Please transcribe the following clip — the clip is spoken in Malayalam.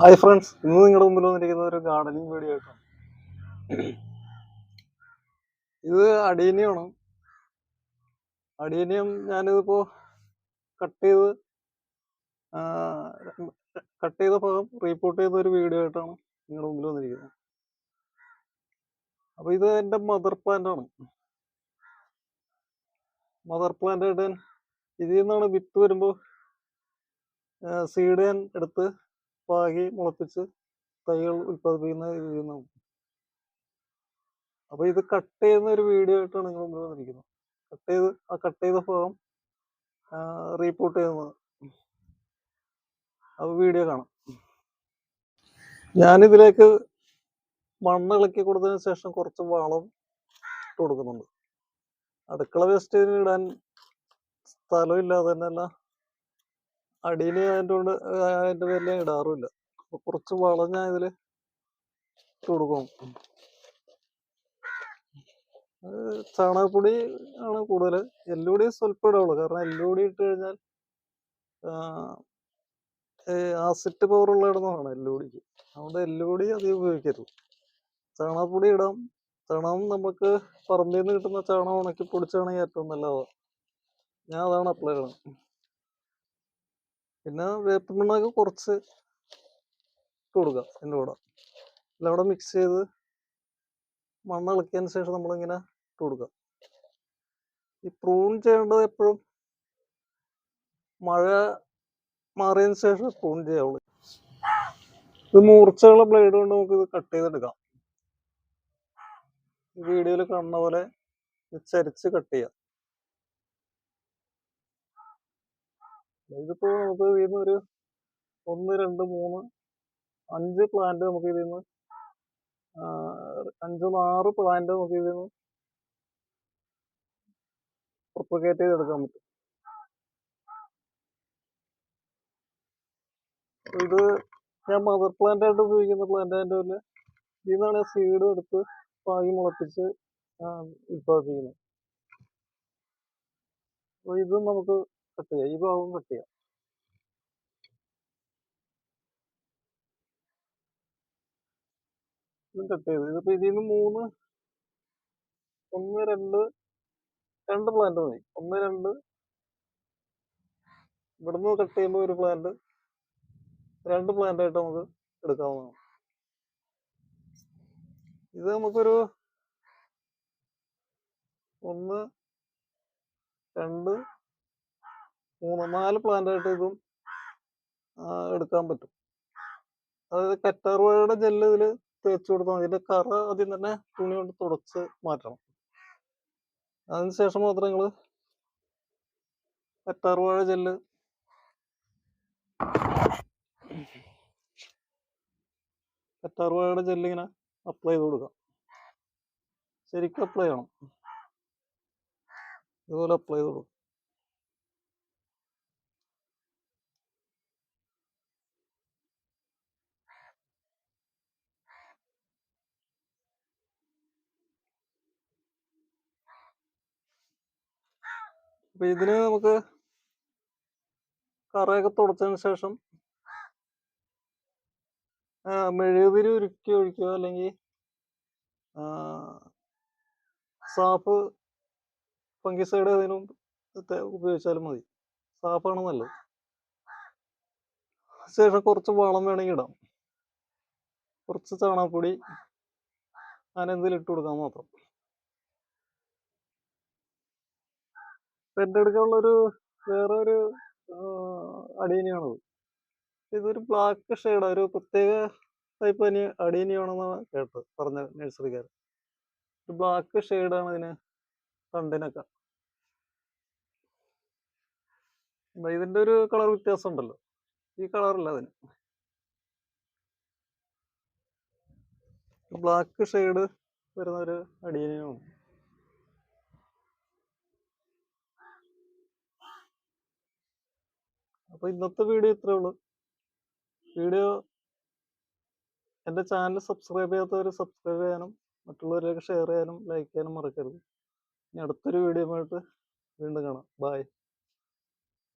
ഹായ് ഫ്രണ്ട്സ് ഇന്ന് നിങ്ങളുടെ മുമ്പിൽ വന്നിരിക്കുന്ന ഒരു ഗാർഡനിങ് വീഡിയോ ആയിട്ടാണ്. ഇത് അടീനിയാണ്. അടീനിയം ഞാനിതിപ്പോ കട്ട് ചെയ്ത് കട്ട് ചെയ്ത ഭാഗം റീപ്പോർട്ട് ചെയ്ത ഒരു വീഡിയോ ആയിട്ടാണ് നിങ്ങളുടെ മുമ്പിൽ വന്നിരിക്കുന്നത്. അപ്പൊ ഇത് എന്റെ മദർ പ്ലാന്റ് ആണ്. മദർ പ്ലാന്റ് ആയിട്ട് ഇതിൽ നിന്നാണ് വിത്ത് വരുമ്പോൾ സീഡ് ഞാൻ എടുത്ത് പാകി മുളപ്പിച്ച് തൈകൾ ഉൽപ്പാദിപ്പിക്കുന്ന രീതിയിൽ നിന്നാണ് അപ്പൊ ഇത് കട്ട് ചെയ്യുന്ന ഒരു വീഡിയോ ആയിട്ടാണ് നിങ്ങൾ മുമ്പിൽ വന്നിരിക്കുന്നത്. കട്ട് ചെയ്ത് ആ കട്ട് ചെയ്ത ഭാഗം റീപ്പോർട്ട് ചെയ്യുന്നത്. അപ്പൊ വീഡിയോ കാണാം. ഞാനിതിലേക്ക് മണ്ണ് ഇളക്കി കൊടുത്തതിന് ശേഷം കുറച്ച് വളം ഇട്ട് കൊടുക്കുന്നുണ്ട്. അടുക്കള വേസ്റ്റ് ഇടാൻ സ്ഥലമില്ലാതെ തന്നെയല്ല അടിയിൽ അതിന്റെ കൊണ്ട് അതിന്റെ ഇടാറുമില്ല. കുറച്ച് വളം ഞാൻ ഇതിൽ കൊടുക്കും. ചാണകപ്പൊടി ആണ് കൂടുതൽ എല്ലുപൊടി സ്വല്പം ഇടാവുള്ളൂ. കാരണം എല്ലുപൊടി ഇട്ട് കഴിഞ്ഞാൽ ആസിഡ് പവർ ഉള്ള ഇടുന്നതാണ് എല്ലുപൊടിക്ക്. അതുകൊണ്ട് എല്ലുപൊടി അധികം ഉപയോഗിക്കരുത്. ചാണകപ്പൊടി ഇടാം. ചാണകം നമുക്ക് പറമ്പിൽ നിന്ന് കിട്ടുന്ന ചാണകം ഉണക്കി പൊടിച്ചാണെങ്കിൽ ഏറ്റവും നല്ലതാണ് ഞാൻ അതാണ് അപ്ലൈ ചെയ്യണം പിന്നെ വേപ്പിണ്ണാക്ക് കുറച്ച് ഇട്ട് കൊടുക്കുക എന്റെ കൂടെ. എല്ലാം കൂടെ മിക്സ് ചെയ്ത് മണ്ണ് ഇളക്കിയതിന് ശേഷം നമ്മളിങ്ങനെ ഇട്ട് കൊടുക്കുക ഈ പ്രൂൺ ചെയ്യേണ്ടത് എപ്പോഴും മഴ മാറിയതിന് ശേഷം പ്രൂൺ ചെയ്യാവുള്ളൂ. ഇത് മൂർച്ചയുള്ള ബ്ലേഡ് കൊണ്ട് നമുക്ക് ഇത് കട്ട് ചെയ്തെടുക്കാം. വീഡിയോയിൽ കാണുന്ന പോലെ ചരിച്ച് കട്ട് ചെയ്യാം. ഇതിപ്പോ നമുക്ക് ഇതിൽ ഒരു ഒന്ന് രണ്ട് മൂന്ന് അഞ്ച് പ്ലാന്റ് നമുക്ക് ഇതിൽ നിന്ന് അഞ്ച് ആറ് പ്ലാന്റ് നമുക്ക് ഇതിൽ നിന്ന് പ്രൊപ്പഗേറ്റ് ചെയ്തെടുക്കാൻ പറ്റും. ഇത് ഞാൻ മദർ പ്ലാന്റ് ആയിട്ട് ഉപയോഗിക്കുന്ന പ്ലാന്റ് അതിന്റെ പോലെ ഇതിൽ നിന്നാണ് സീഡ് എടുത്ത് പാകി മുളപ്പിച്ച് ഉൽപ്പാദിപ്പിക്കുന്നത്. അപ്പോൾ ഇത് നമുക്ക് കട്ട് ചെയ്യാം ഈ ഭാഗം കട്ട് ഇതിപ്പോ ഇതിൽ മൂന്ന് ഒന്ന് രണ്ട് രണ്ട് പ്ലാന്റ് മതി. ഒന്ന് രണ്ട്. ഇവിടുന്ന് കട്ട് ചെയ്യുമ്പോൾ ഒരു പ്ലാന്റ് രണ്ട് പ്ലാന്റ് ആയിട്ട് നമുക്ക് എടുക്കാവുന്നതാണ്. ഇത് നമുക്കൊരു ഒന്ന് രണ്ട് മൂന്ന് നാല് പ്ലാന്റായിട്ട് ഇതും എടുക്കാൻ പറ്റും. അതായത് കറ്റാർവാഴയുടെ ജെല്ല് ഇതിൽ തേച്ച് കൊടുത്താൽ മതി. കറ ആദ്യം തന്നെ തുണി കൊണ്ട് തുടച്ച് മാറ്റണം. അതിനുശേഷം മാത്രം നിങ്ങൾ കറ്റാർവാഴ ജെല്ല് കറ്റാർവാഴയുടെ ജെല്ല് ഇങ്ങനെ അപ്ലൈ ചെയ്ത് കൊടുക്കാം. ശരിക്കും അപ്ലൈ ചെയ്യണം. ഇതുപോലെ അപ്ലൈ ചെയ്ത് കൊടുക്കും. അപ്പൊ ഇതിന് നമുക്ക് കറയൊക്കെ തുടച്ചതിന് ശേഷം മെഴുകുതിരി ഉരുക്കി ഒഴിക്കുക അല്ലെങ്കിൽ സാഫ് ഫംഗിസൈഡ് ഏതെങ്കിലും ഉപയോഗിച്ചാലും മതി. സാഫാണ് നല്ലത്. ശേഷം കുറച്ച് വളം വേണമെങ്കിൽ ഇടാം. കുറച്ച് ചാണകപ്പൊടി അങ്ങനെ എന്തെങ്കിലും ഇട്ട് കൊടുക്കാൻ മാത്രം. എന്റെ അടുക്കുള്ളൊരു വേറെ ഒരു അടിയനിയാണത്. ഇതൊരു ബ്ലാക്ക് ഷെയ്ഡ് ഒരു പ്രത്യേക ടൈപ്പ് അനി അടിയനിയാണെന്നാണ് കേട്ടത് പറഞ്ഞ നഴ്സറിക്കാരൻ ഒരു ബ്ലാക്ക് ഷെയ്ഡാണ് ഇതിന് തണ്ടിനൊക്കെ ഇതിന്റെ ഒരു കളർ വ്യത്യാസം ഉണ്ടല്ലോ ഈ കളറല്ല അതിന്. ബ്ലാക്ക് ഷെയ്ഡ് വരുന്ന ഒരു അടീനിയാണ് അപ്പൊ ഇന്നത്തെ വീഡിയോ ഇത്രേ ഉള്ളൂ. വീഡിയോ എന്റെ ചാനൽ സബ്സ്ക്രൈബ് ചെയ്യാത്തവർ സബ്സ്ക്രൈബ് ചെയ്യാനും മറ്റുള്ളവരിലേക്ക് ഷെയർ ചെയ്യാനും ലൈക്ക് ചെയ്യാനും മറക്കരുത്. ഇനി അടുത്തൊരു വീഡിയോ ആയിട്ട് വീണ്ടും കാണാം. ബായ്